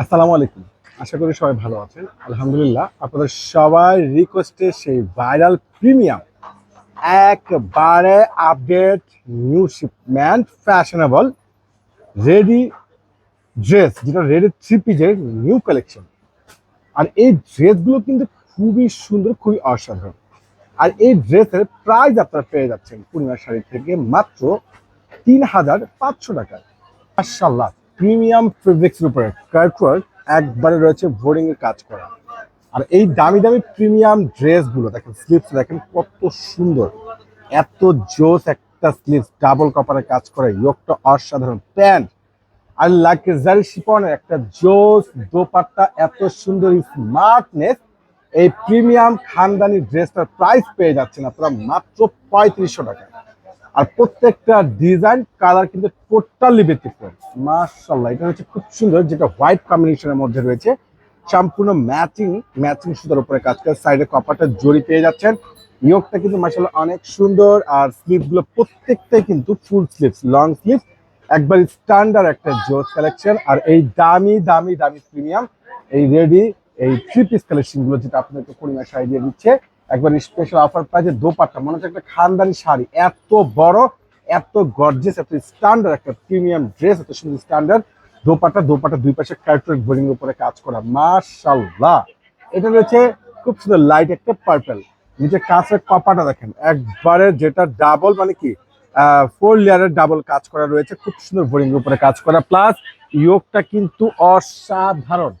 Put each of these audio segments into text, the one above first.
আসসালামু আলাইকুম। আশা করি সবাই ভালো আছেন। আলহামদুলিল্লাহ, আপনাদের সবাই রিকোয়েস্টে সেই ভাইরাল প্রিমিয়াম একবারে update new shipment fashionable ready dress যেটা রেডি থ্রি পিজের নিউ কালেকশন আর এই ড্রেসগুলো কিন্তু খুবই সুন্দর, খুবই অসাধারণ। আর এই ড্রেসের প্রাইস আপনারা পেয়ে যাচ্ছেন পূর্ণিমা শাড়ি থেকে মাত্র তিন হাজার পাঁচশো টাকায়। মার্শাল্লাহ প্রিমিয়াম ফেব্রিক্সের উপরে কার্টওয়ার্ক একবারে রয়েছে এর কাজ করা। আর এই দামি দামি প্রিমিয়াম ড্রেসগুলো দেখেন স্লিপস দেখেন কত সুন্দর। এত জোস একটা স্লিপস ডাবল কপারে কাজ করে ইয়োগটা অসাধারণ। প্যান্ট আর লাক্সারি শিপনের একটা জোস দোপাট্টা, এত সুন্দর স্মার্টনেস এই প্রিমিয়াম খানদানি ড্রেসটার প্রাইস পেয়ে যাচ্ছেন আপনারা মাত্র পঁয়ত্রিশশো টাকা আর প্রত্যেকটা ডিজাইন কালার কিন্তু টোটালি ব্যতিক্রম। মার্শাল্লাহ এটা হচ্ছে খুব সুন্দর, যেটা হোয়াইট কম্বিনেশনের মধ্যে রয়েছে। সম্পূর্ণ ম্যাচিং ম্যাচিং সুতার উপরে কাজ করে সাইডে কপারটা জড়ি পেয়ে যাচ্ছেন। ইয়োগটা কিন্তু মার্শাল্লাহ অনেক সুন্দর, আর স্লিপগুলো প্রত্যেকটাই কিন্তু ফুল স্লিপস লং স্লিপ একবার স্ট্যান্ডার্ড একটা জোস কালেকশন আর এই দামি দামি দামি প্রিমিয়াম এই রেডি এই থ্রি পিস কালেকশনগুলো যেটা আপনাকে পরিমাণ শাড়ি দিয়ে দিচ্ছে। একবার স্পেশাল অফার প্রাইজে দোপাট্টা, মনে হচ্ছে একটা খানদানি শাড়ি। এত বড়, এত গর্জেস এত স্ট্যান্ডার্ড একটা প্রিমিয়াম ড্রেস এত সুন্দর স্ট্যান্ডার্ড দোপাট্টা দোপাট্টা দুই পাশে কার্টুন বোর্ডিং এর উপরে কাজ করা। মাশাল্লাহ এটা রয়েছে খুব সুন্দর লাইট একটা পার্পল নিচে কাঁচের কপাটা দেখেন, একবারে যেটা ডাবল মানে কি ফোর লেয়ারের ডাবল কাজ করা রয়েছে, খুব সুন্দর বোর্ডিং এর উপরে কাজ করা। প্লাস ইয়োগটা কিন্তু অসাধারণ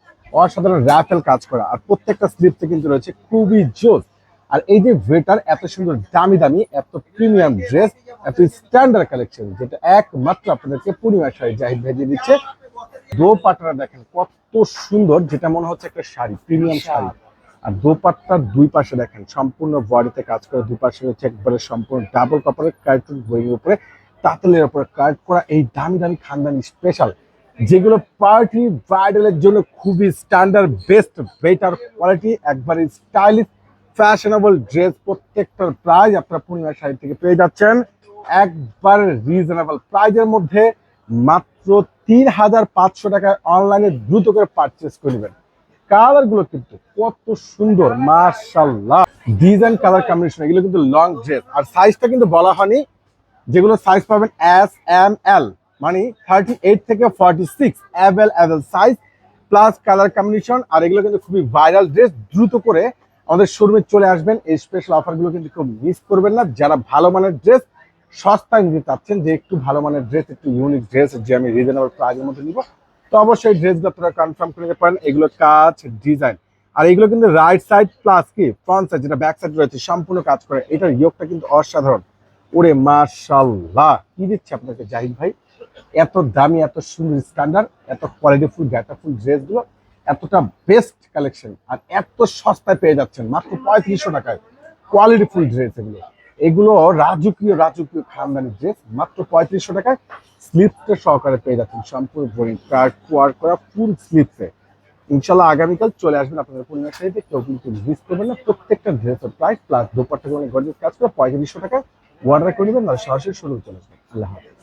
অসাধারণ র্যাফেল কাজ করা। আর প্রত্যেকটা স্লিপতে কিন্তু রয়েছে খুবই জোস আর এই যে ভেটার এত সুন্দর দামি দামি এত প্রিমিয়াম ড্রেস এত স্ট্যান্ডার্ড কালেকশন যেটা একমাত্র আপনাদেরকে পূর্ণিমা শাড়ি জাহিদ ভেজে দিচ্ছে। দোপাট্টাটা দেখেন কত সুন্দর যেটা মনে হচ্ছে একটা শাড়ি প্রিমিয়াম শাড়ি। আর দোপাট্টার দুই পাশে দেখেন সম্পূর্ণ বডিতে কাজ করে দুই পাশে হচ্ছে একবারে সম্পূর্ণ ডাবল কাপড়ের কার্টুন বইয়ের উপরে তাঁতেলের উপরে কার্ট করা এই দামি দামি খানদানি স্পেশাল যেগুলো পার্টি ব্রাইডালের জন্য খুবই স্ট্যান্ডার্ড বেস্ট বেটার কোয়ালিটি একবারে স্টাইলিশ ফ্যাশনেবল ড্রেস প্রত্যেকটার প্রাইস আপনারা পূর্ণিমা শাড়ি থেকে পেয়ে যাচ্ছেন। একবার রিজনেবল প্রাইজের মধ্যে মাত্র তিন হাজার পাঁচশো টাকায় অনলাইনে দ্রুত করে পারচেস করবেন কালারগুলো কিন্তু কত সুন্দর মার্শাল্লাহ ডিজাইন কালার কম্বিনেশন এগুলো কিন্তু লং ড্রেস আর সাইজটা কিন্তু বলা হয়নি। যেগুলো সাইজ পাবেন এস এম এল মানে থার্টি এইট থেকে forty six avail avail size plus colour combination আর এগুলো কিন্তু খুবই ভাইরাল ড্রেস দ্রুত করে আমাদের শোরুমে চলে আসবেন। এই স্পেশাল অফারগুলো কিন্তু কেউ মিস করবেন না। যারা ভালো মানের ড্রেস সস্তায় নিতে চাচ্ছেন, যে একটু ভালো মানের ড্রেস একটু ইউনিক ড্রেস যে আমি রিজনেবল প্রাইজের মধ্যে নিব, তো অবশ্যই ড্রেসগুলো আপনারা কনফার্ম করে নিতে পারেন। এগুলো কাজ ডিজাইন আর এগুলো কিন্তু রাইট সাইড প্লাস কি? ফ্রন্ট সাইড যেটা ব্যাক সাইড রয়েছে, সম্পূর্ণ কাজ করে। এটার ইয়োগটা কিন্তু অসাধারণ। ওরে মাশাল্লাহ কি দিচ্ছে আপনাকে জাহিদ ভাই? এত দামি, এত সুন্দর স্ট্যান্ডার্ড এত কোয়ালিটি ফুল ফুল ড্রেসগুলো এতটা বেস্ট কালেকশন আর এত সস্তায় পেয়ে যাচ্ছেন, মাত্র পঁয়ত্রিশশো টাকায় কোয়ালিটি ফুল ড্রেস এগুলো। এগুলো রাজকীয় রাজকীয় খানদানি ড্রেস মাত্র পঁয়ত্রিশশো টাকায় স্লিপটা সহকারে পেয়ে যাচ্ছেন সম্পূর্ণ বোরিং কার্ড কোয়ার করা ফুল স্লিপসে ইনশাল্লাহ আগামীকাল চলে আসবেন আপনাদের পূর্ণিমা শাড়িতে কেউ কিন্তু মিস করবেন না, প্রত্যেকটা ড্রেসের প্রাইস প্লাস দোপাট্টা অনেক গর্জেস কাজ করে পঁয়ত্রিশশো টাকায় অর্ডার করে নেবেন সরাসরি শুরু চলে আসবেন। আল্লাহ হাফিজ।